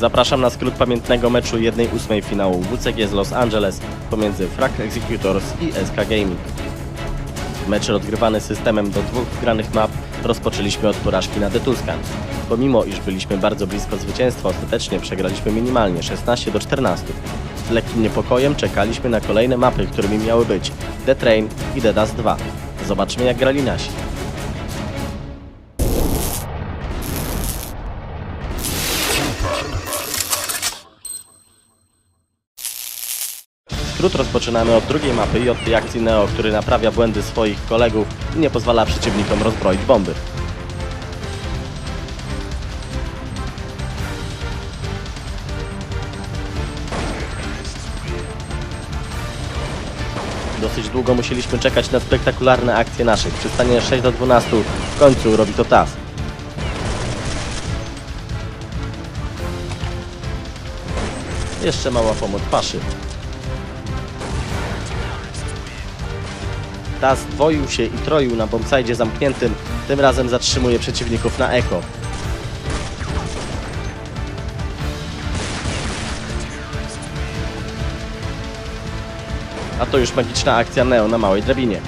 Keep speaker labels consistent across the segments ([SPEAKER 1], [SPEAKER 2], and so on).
[SPEAKER 1] Zapraszam na skrót pamiętnego meczu 1-8 finału WCG z Los Angeles pomiędzy Frag Executors i SK Gaming. Mecz rozgrywany systemem do dwóch wygranych map rozpoczęliśmy od porażki na Detuskan. Pomimo iż byliśmy bardzo blisko zwycięstwa, ostatecznie przegraliśmy minimalnie 16 do 14. Z lekkim niepokojem czekaliśmy na kolejne mapy, którymi miały być The Train i The Dust 2. Zobaczmy jak grali nasi. Skrót rozpoczynamy od drugiej mapy i od tej akcji Neo, który naprawia błędy swoich kolegów i nie pozwala przeciwnikom rozbroić bomby. Dosyć długo musieliśmy czekać na spektakularne akcje naszych. Przy stanie 6 do 12 w końcu robi to TAS. Jeszcze mała pomoc Paszy. Tas dwoił się i troił na bombsite zamkniętym, tym razem zatrzymuje przeciwników na eko. A to już magiczna akcja Neo na małej drabinie.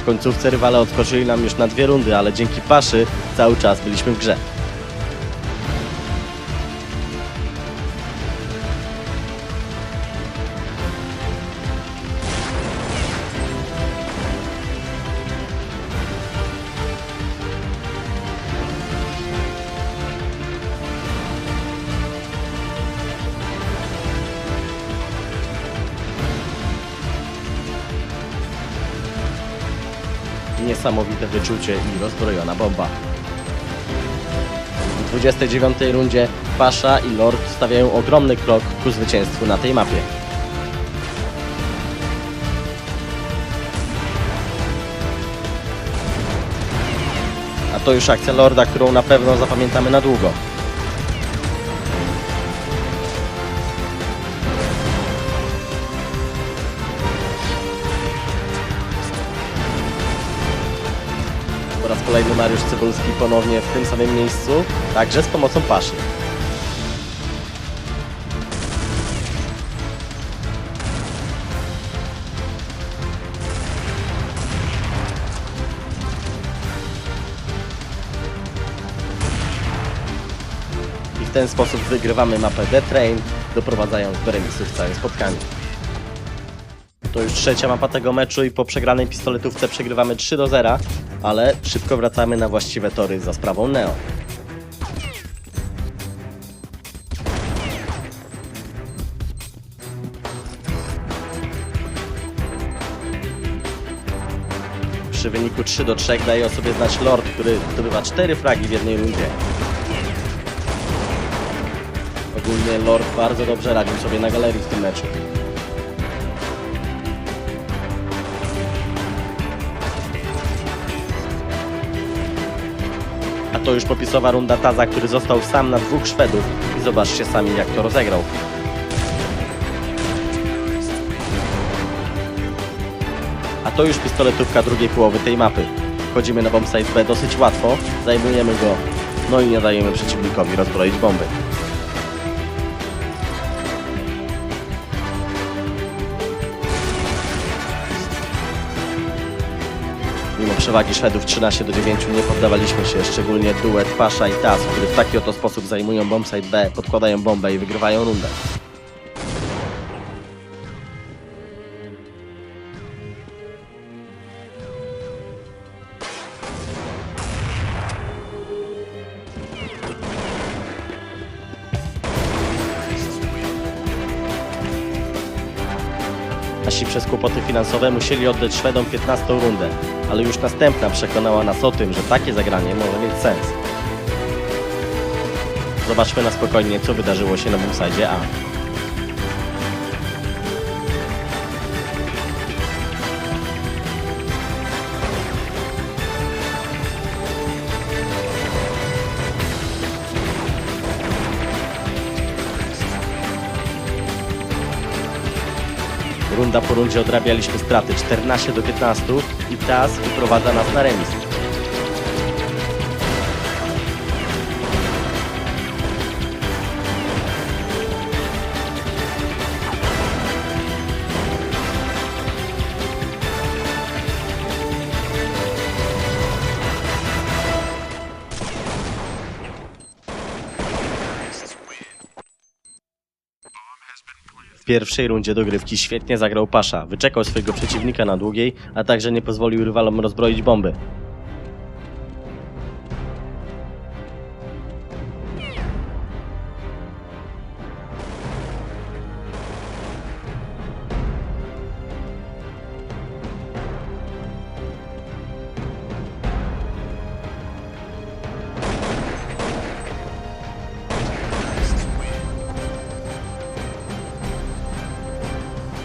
[SPEAKER 1] W końcówce rywale odskoczyli nam już na dwie rundy, ale dzięki Paszy cały czas byliśmy w grze. Niesamowite wyczucie i rozbrojona bomba. W 29 rundzie Pasza i Lord stawiają ogromny krok ku zwycięstwu na tej mapie. A to już akcja Lorda, którą na pewno zapamiętamy na długo. Kolejny Mariusz Cybulski ponownie w tym samym miejscu, także z pomocą Paszy. I w ten sposób wygrywamy mapę The Train, doprowadzając do remisu w całym spotkaniu. To już trzecia mapa tego meczu i po przegranej pistoletówce przegrywamy 3 do 0, ale szybko wracamy na właściwe tory za sprawą Neo. Przy wyniku 3 do 3 daje o sobie znać Lord, który zdobywa 4 fragi w jednej rundzie. Ogólnie Lord bardzo dobrze radził sobie na galerii w tym meczu. A to już popisowa runda Taza, który został sam na dwóch Szwedów i zobaczcie sami jak to rozegrał. A to już pistoletówka drugiej połowy tej mapy. Wchodzimy na bombsite B dosyć łatwo, zajmujemy go, no i nie dajemy przeciwnikowi rozbroić bomby. Przewagi Szwedów 13 do 9 nie poddawaliśmy się, szczególnie duet Pasza i Tas, który w taki oto sposób zajmują bombsite B, podkładają bombę i wygrywają rundę. Przez kłopoty finansowe musieli oddać Szwedom 15 rundę, ale już następna przekonała nas o tym, że takie zagranie może mieć sens. Zobaczmy na spokojnie, co wydarzyło się na bombsite A. Runda po rundzie odrabialiśmy straty 14 do 15, i Ptas wyprowadza nas na remis. Pierwszej rundzie dogrywki świetnie zagrał Pasza, wyczekał swojego przeciwnika na długiej, a także nie pozwolił rywalom rozbroić bomby.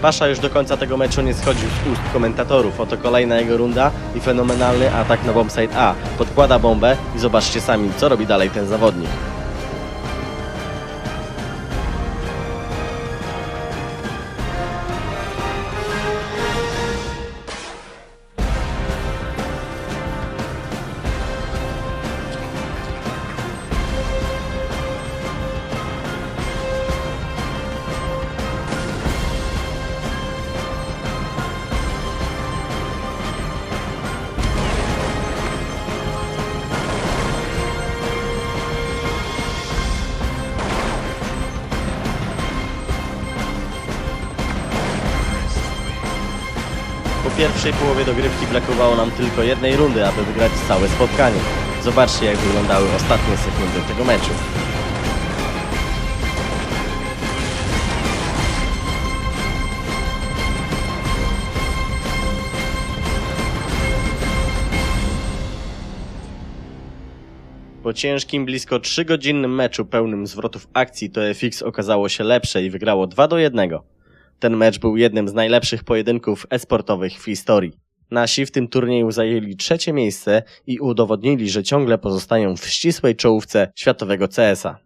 [SPEAKER 1] Pasza już do końca tego meczu nie schodził z ust komentatorów. Oto kolejna jego runda i fenomenalny atak na bombsite A. Podkłada bombę i zobaczcie sami, co robi dalej ten zawodnik. Pierwszej połowie dogrywki brakowało nam tylko jednej rundy, aby wygrać całe spotkanie. Zobaczcie, jak wyglądały ostatnie sekundy tego meczu. Po ciężkim, blisko 3-godzinnym meczu pełnym zwrotów akcji to FX okazało się lepsze i wygrało 2 do 1. Ten mecz był jednym z najlepszych pojedynków esportowych w historii. Nasi w tym turnieju zajęli trzecie miejsce i udowodnili, że ciągle pozostają w ścisłej czołówce światowego CS-a.